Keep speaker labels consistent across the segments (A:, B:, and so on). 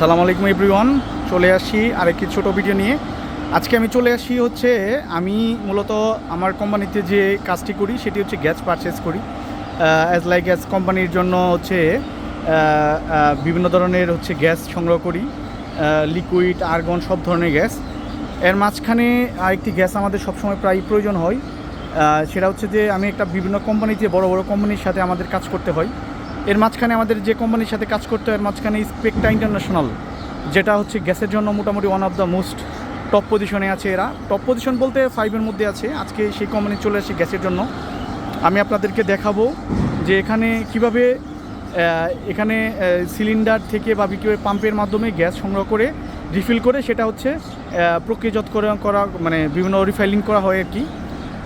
A: আসসালামু আলাইকুম এভরিওয়ান, চলে আসি আরেকটি ছোট ভিডিও নিয়ে। আজকে আমি চলে আসি হচ্ছে, আমি মূলত আমার কোম্পানিতে যে কাজটি করি, সেটি হচ্ছে গ্যাস পারচেস করি। অ্যাজ লাইক গ্যাস কোম্পানির জন্য হচ্ছে বিভিন্ন ধরনের হচ্ছে গ্যাস সংগ্রহ করি লিকুইড আর্গন সব ধরনের গ্যাস। এর মাঝখানে আরেকটি গ্যাস আমাদের সবসময় প্রায় প্রয়োজন হয়। সেটা হচ্ছে যে, আমি একটা বিভিন্ন কোম্পানিতে বড় বড় কোম্পানির সাথে আমাদের কাজ করতে হয়। এর মাঝখানে আমাদের যে কোম্পানির সাথে কাজ করতে হয়, এর মাঝখানে স্পেকটা ইন্টারন্যাশনাল যেটা হচ্ছে গ্যাসের জন্য মোটামুটি one of the most top পজিশনে আছে এরা। টপ পজিশন বলতে ফাইভের মধ্যে আছে। আজকে সেই কোম্পানি চলে আসে গ্যাসের জন্য। আমি আপনাদেরকে দেখাবো যে এখানে কীভাবে এখানে সিলিন্ডার থেকে বা বিক্রি পাম্পের মাধ্যমে গ্যাস সংগ্রহ করে রিফিল করে, সেটা হচ্ছে প্রক্রিয়াজাত করা মানে বিভিন্ন রিফাইলিং করা হয় আর কি।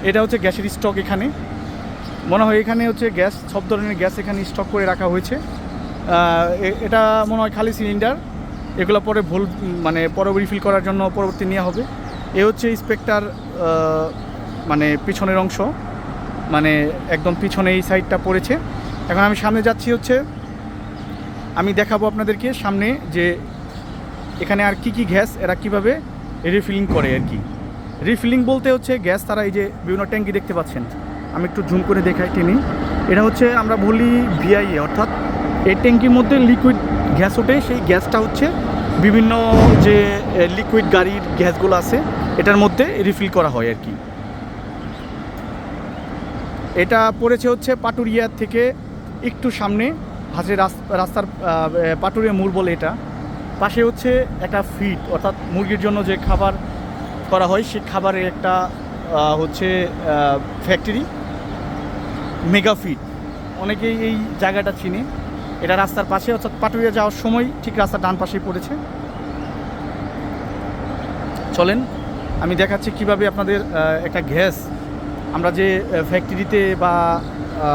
A: এটা হচ্ছে গ্যাসের স্টক এখানে। মনে হয় এখানে হচ্ছে গ্যাস, সব ধরনের গ্যাস এখানে স্টক করে রাখা হয়েছে। এটা মনে হয় খালি সিলিন্ডার এগুলো পরে ভুল মানে পরে রিফিল করার জন্য পরবর্তী নেওয়া হবে। এ হচ্ছে স্পেক্টার মানে পিছনের অংশ। মানে একদম পিছনে এই সাইডটা পড়েছে। এখন আমি সামনে যাচ্ছি হচ্ছে, আমি দেখাবো আপনাদেরকে সামনে যে এখানে আর কি কি গ্যাস, এরা কীভাবে রিফিলিং করে আর কি। রিফিলিং বলতে হচ্ছে গ্যাস তারা এই যে বিভিন্ন ট্যাঙ্কি দেখতে পাচ্ছেন। আমি একটু জুম করে দেখাই টেনি। এটা হচ্ছে আমরা বলি ভিআইএ অর্থাৎ এই ট্যাঙ্কির মধ্যে লিকুইড গ্যাস ওঠে। সেই গ্যাসটা হচ্ছে বিভিন্ন যে লিকুইড গাড়ির গ্যাসগুলো আছে, এটার মধ্যে রিফিল করা হয় আর কি। এটা পড়েছে হচ্ছে পাটুরিয়া থেকে একটু সামনে হাসে রাস্তার পাটুরিয়া মোড় বলে এটা। পাশে হচ্ছে একটা ফিড অর্থাৎ মুরগির জন্য যে খাবার করা হয়, সেই খাবারের একটা হচ্ছে ফ্যাক্টরি মেগা ফিড অনেকেই এই জায়গাটা চিনে। এটা রাস্তার পাশে, অর্থাৎ পাটুরিয়া যাওয়ার সময় ঠিক রাস্তার ডান পাশেই পড়েছে। চলেন, আমি দেখাচ্ছি কীভাবে আপনাদের একটা গ্যাস। আমরা যে ফ্যাক্টরিতে বা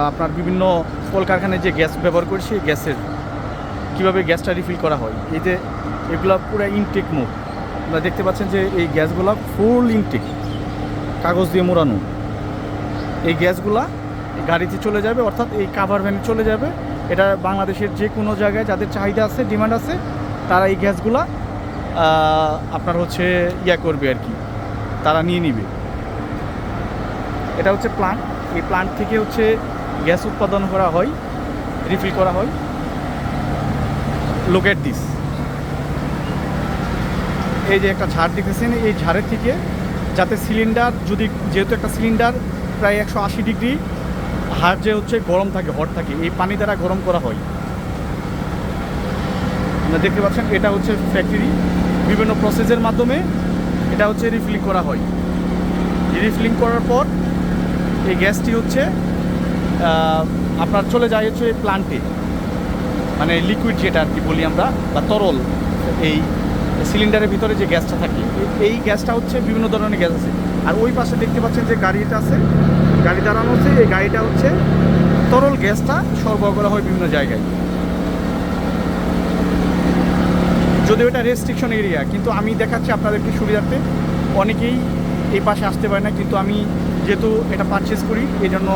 A: আপনার বিভিন্ন কলকারখানায় যে গ্যাস ব্যবহার করি, সেই গ্যাসের। কীভাবে গ্যাসটা রিফিল করা হয়? এই যে, এগুলো পুরো ইনটেক মুখ আপনারা দেখতে পাচ্ছেন যে, এই গ্যাসগুলো ফুল ইনটেক কাগজ দিয়ে মোড়ানো। এই গ্যাসগুলা গাড়িতে চলে যাবে, অর্থাৎ এই কাভার ভ্যানে চলে যাবে। এটা বাংলাদেশের যে কোনো জায়গায় যাদের চাহিদা আছে ডিমান্ড আছে, তারা এই গ্যাসগুলা আপনার হচ্ছে ইয়া করবে আর কি, তারা নিয়ে নিবে। এটা হচ্ছে প্লান্ট এই প্লান্ট থেকে হচ্ছে গ্যাস উৎপাদন করা হয় রিফিল করা হয়। লোক এট দিস এই যে একটা ঝাড় দেখতেছেন, এই ঝাড়ের থেকে যাতে সিলিন্ডার যদি, যেহেতু একটা সিলিন্ডার প্রায় একশো আশি ডিগ্রি হাড় যে হচ্ছে গরম থাকে, হট থাকে, এই পানি দ্বারা গরম করা হয়। আপনারা দেখতে পাচ্ছেন, এটা হচ্ছে ফ্যাক্টরি বিভিন্ন প্রসেসের মাধ্যমে এটা হচ্ছে রিফিলিং করা হয়। রিফিলিং করার পর এই গ্যাসটি হচ্ছে আপনার চলে যায় হচ্ছে এই প্লান্টে মানে লিকুইড যেটা আর কি বলি আমরা, বা তরল, এই সিলিন্ডারের ভিতরে যে গ্যাসটা থাকে। এই গ্যাসটা হচ্ছে বিভিন্ন ধরনের গ্যাস আছে। আর ওই পাশে দেখতে পাচ্ছেন যে গাড়িটা আছে গাড়ি দাঁড়ানো হচ্ছে, এই গাড়িটা হচ্ছে তরল গ্যাসটা সরবরাহ করা হয় বিভিন্ন জায়গায়। যদিও এটা রেস্ট্রিকশন এরিয়া কিন্তু আমি দেখাচ্ছি আপনাদেরকে সুবিধার্থে। অনেকেই এই পাশে আসতে পারে না, কিন্তু আমি যেহেতু এটা পারচেস করি এই জন্য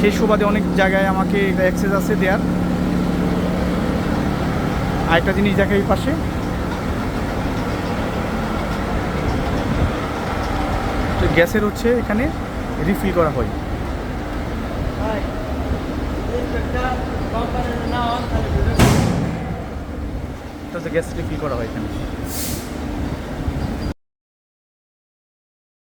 A: সেই সুবাদে অনেক জায়গায় আমাকে অ্যাক্সেস আছে দেওয়ার আরেকটা জিনিস দেখা এই পাশে। গ্যাসের হচ্ছে এখানে রিফিল করা হয়। হচ্ছে গ্যাস রিফিল করা হয়। এখানে